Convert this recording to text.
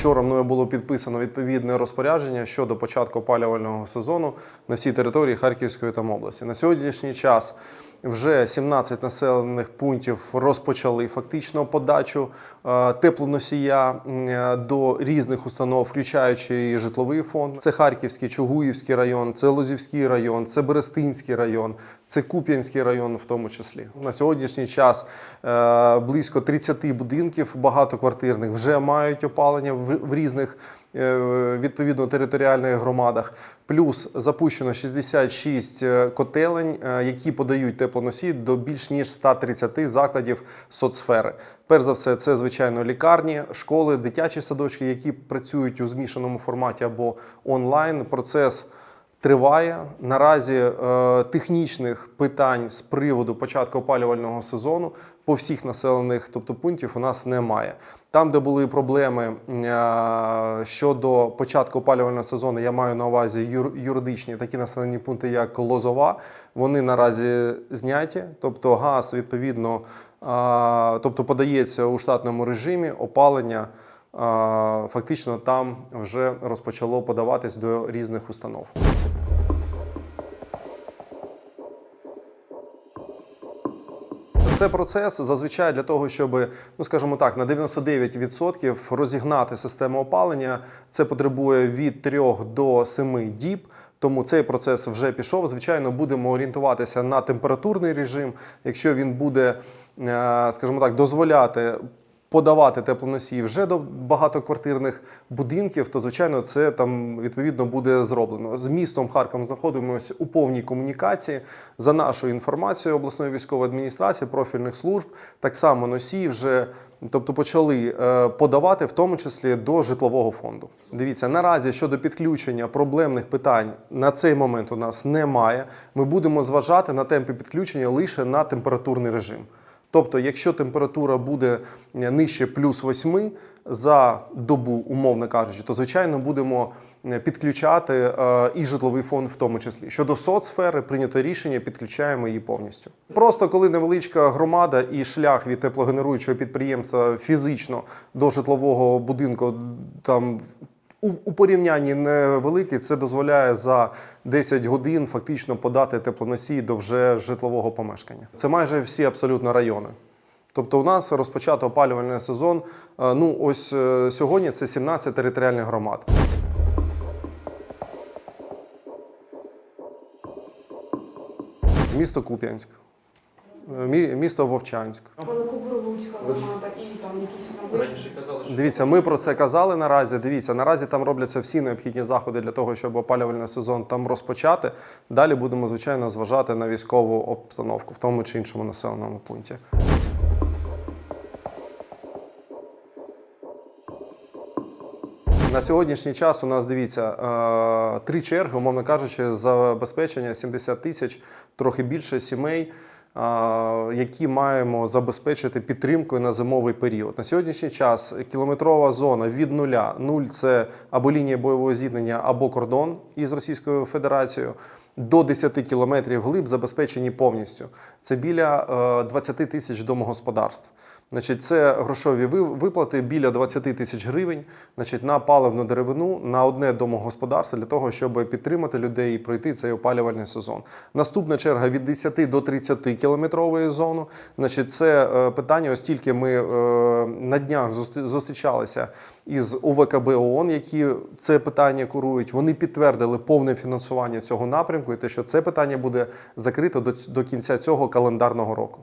Вчора мною було підписано відповідне розпорядження щодо початку опалювального сезону на всій території Харківської там області. На сьогоднішній час вже 17 населених пунктів розпочали фактично подачу е, теплоносія е, до різних установ, включаючи і житловий фонд. Це Харківський, Чугуївський район, це Лозівський район, це Берестинський район, це Куп'янський район, в тому числі. На сьогоднішній час е, близько 30 будинків багатоквартирних вже мають опалення в, різних відповідно територіальних громадах. Плюс запущено 66 е, котелень, е, які подають теплоносій до більш ніж 130 закладів соцсфери. Перш за все, це звичайно лікарні, школи, дитячі садочки, які працюють у змішаному форматі або онлайн. Процес триває. Наразі е, технічних питань з приводу початку опалювального сезону по всіх населених тобто, пунктів у нас немає. Там, де були проблеми е, щодо початку опалювального сезону, я маю на увазі юр- юридичні такі населені пункти, як Лозова, вони наразі зняті, тобто газ відповідно, е, тобто подається у штатному режимі опалення. Фактично там вже розпочало подаватись до різних установ. Це процес зазвичай для того, щоб, ну скажімо так, на 99% розігнати систему опалення. Це потребує від 3 до 7 діб. Тому цей процес вже пішов. Звичайно, будемо орієнтуватися на температурний режим. Якщо він буде, е, скажімо так, дозволяти подавати теплоносії вже до багатоквартирних будинків, то звичайно це там відповідно буде зроблено. З містом Харком знаходимося у повній комунікації. За нашою інформацією обласної військової адміністрації, профільних служб, так само носії вже. Тобто почали е, подавати, в тому числі до житлового фонду. Дивіться, наразі щодо підключення проблемних питань на цей момент у нас немає. Ми будемо зважати на темпи підключення лише на температурний режим. Тобто, якщо температура буде е, нижче плюс 8 за добу, умовно кажучи, то звичайно будемо е, підключати е, і житловий фонд в тому числі. Щодо соцсфери, прийнято рішення, підключаємо її повністю. Просто коли невеличка громада і шлях від теплогенеруючого підприємства фізично до житлового будинку там у, у порівнянні невеликий, це дозволяє за 10 годин фактично подати теплоносій до вже житлового помешкання. Це майже всі абсолютно райони. Тобто у нас розпочато опалювальний сезон. е, Ну ось е, сьогодні це 17 територіальних громад. Місто Куп'янськ, місто Вовчанськ. Великоборовуцька громада і там якісь Раніше казали, що Дивіться, ми про це казали наразі. Дивіться, наразі там робляться всі необхідні заходи для того, щоб опалювальний сезон там розпочати. Далі будемо, звичайно, зважати на військову обстановку в тому чи іншому населеному пункті. На сьогоднішній час у нас дивіться е, три черги, умовно кажучи, забезпечення 70 тисяч, трохи більше сімей, які маємо забезпечити підтримкою на зимовий період. На сьогоднішній час кілометрова зона від нуля, нуль це або лінія бойового зіткнення, або кордон із Російською Федерацією. До 10 кілометрів глиб забезпечені повністю. Це біля е, 20 тисяч домогосподарств. Значить, це грошові ви- виплати біля 20 тисяч гривень значить, на паливну деревину на одне домогосподарство для того, щоб підтримати людей і пройти цей опалювальний сезон. Наступна черга від 10 до 30 кілометрової зони. Значить, це е, питання, оскільки ми е, на днях зустрічалися із УВКБ ООН, які це питання курують. Вони підтвердили повне фінансування цього напрямку і те, що це питання буде закрито до, до кінця цього календарного року.